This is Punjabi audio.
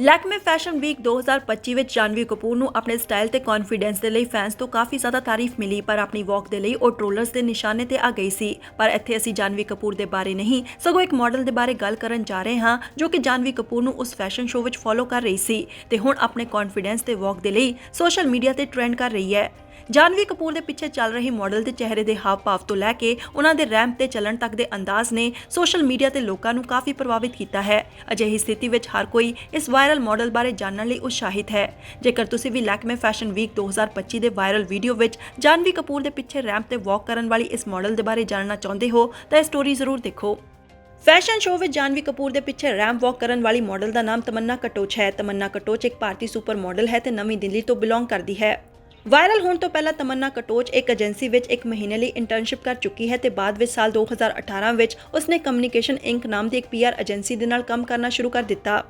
ਲੈਕਮੇ ਫੈਸ਼ਨ ਵੀਕ 2025 ਵਿੱਚ ਜਾਨਵੀ ਕਪੂਰ ਨੂੰ ਆਪਣੇ ਸਟਾਈਲ ਤੇ ਕੌਨਫੀਡੈਂਸ ਦੇ ਲਈ ਫੈਨਸ ਤੋਂ ਕਾਫੀ ਜ਼ਿਆਦਾ ਤਾਰੀਫ ਮਿਲੀ, ਪਰ ਆਪਣੀ ਵਾਕ ਦੇ ਲਈ ਉਹ ਟ੍ਰੋਲਰਸ ਦੇ ਨਿਸ਼ਾਨੇ ਤੇ ਆ ਗਈ ਸੀ। ਪਰ ਇੱਥੇ ਅਸੀਂ ਜਾਨਵੀ ਕਪੂਰ ਦੇ ਬਾਰੇ ਨਹੀਂ, ਸਗੋਂ ਇੱਕ ਮਾਡਲ ਦੇ ਬਾਰੇ ਗੱਲ ਕਰਨ ਜਾ ਰਹੇ ਹਾਂ, ਜੋ ਕਿ ਜਾਨਵੀ ਕਪੂਰ ਨੂੰ ਉਸ ਫੈਸ਼ਨ ਸ਼ੋਅ ਵਿੱਚ ਫੋਲੋ ਕਰ ਰਹੀ ਸੀ ਤੇ ਹੁਣ ਆਪਣੇ ਕੌਨਫੀਡੈਂਸ ਤੇ ਵਾਕ ਦੇ ਲਈ ਸੋਸ਼ਲ ਮੀਡੀਆ ਤੇ ਟ੍ਰੈਂਡ ਕਰ ਰਹੀ ਹੈ। ਜਾਨਵੀ ਕਪੂਰ ਦੇ ਪਿੱਛੇ ਚੱਲ ਰਹੀ ਮਾਡਲ ਦੇ ਚਿਹਰੇ ਦੇ ਹਾਵ ਭਾਵ ਤੋਂ ਲੈ ਕੇ ਉਹਨਾਂ ਦੇ ਰੈਂਪ ਤੇ ਚੱਲਣ ਤੱਕ ਦੇ ਅੰਦਾਜ਼ ਨੇ ਸੋਸ਼ਲ ਮੀਡੀਆ ਤੇ ਲੋਕਾਂ ਨੂੰ ਕਾਫੀ ਪ੍ਰਭਾਵਿਤ ਕੀਤਾ ਹੈ। ਅਜਿਹੀ ਸਥਿਤੀ ਵਿੱਚ ਹਰ ਕੋਈ ਇਸ ਵਾਇਰਲ ਮਾਡਲ ਬਾਰੇ ਜਾਣਨ ਲਈ ਉਤਸ਼ਾਹਿਤ ਹੈ। ਜੇਕਰ ਤੁਸੀਂ ਵੀ ਲੈਕਮੇ ਫੈਸ਼ਨ ਵੀਕ 2025 ਦੇ ਵਾਇਰਲ ਵੀਡੀਓ ਵਿੱਚ ਜਾਨਵੀ ਕਪੂਰ ਦੇ ਪਿੱਛੇ ਰੈਂਪ ਤੇ ਵਾਕ ਕਰਨ ਵਾਲੀ ਇਸ ਮਾਡਲ ਦੇ ਬਾਰੇ ਜਾਣਨਾ ਚਾਹੁੰਦੇ ਹੋ, ਤਾਂ ਇਹ ਸਟੋਰੀ ਜ਼ਰੂਰ ਦੇਖੋ। ਫੈਸ਼ਨ ਸ਼ੋਅ ਵਿੱਚ ਜਾਨਵੀ ਕਪੂਰ ਦੇ ਪਿੱਛੇ ਰੈਂਪ ਵਾਕ ਕਰਨ ਵਾਲੀ ਮਾਡਲ ਦਾ ਨਾਮ ਤਮੰਨਾ ਕਟੋਚ ਹੈ। ਤਮੰਨਾ ਕਟੋਚ ਇੱਕ ਭਾਰਤੀ ਸੁਪਰ ਮਾਡਲ ਹੈ ਤੇ ਨਵੀਂ ਦਿੱਲੀ ਤੋਂ ਬਿਲੋਂਗ ਕਰਦੀ ਹੈ। ਵਾਇਰਲ ਹੋਣ ਤੋਂ ਪਹਿਲਾਂ ਤਮੰਨਾ ਕਟੋਚ ਇੱਕ ਏਜੰਸੀ ਵਿੱਚ ਇੱਕ ਮਹੀਨੇ ਲਈ ਇੰਟਰਨਸ਼ਿਪ ਕਰ ਚੁੱਕੀ ਹੈ ਤੇ ਬਾਅਦ ਵਿੱਚ ਸਾਲ 2018 ਵਿੱਚ ਉਸਨੇ ਕਮਿਊਨੀਕੇਸ਼ਨ ਇੰਕ ਨਾਮ ਦੀ ਇੱਕ ਪੀਆਰ ਏਜੰਸੀ ਦੇ ਨਾਲ ਕੰਮ ਕਰਨਾ ਸ਼ੁਰੂ ਕਰ ਦਿੱਤਾ।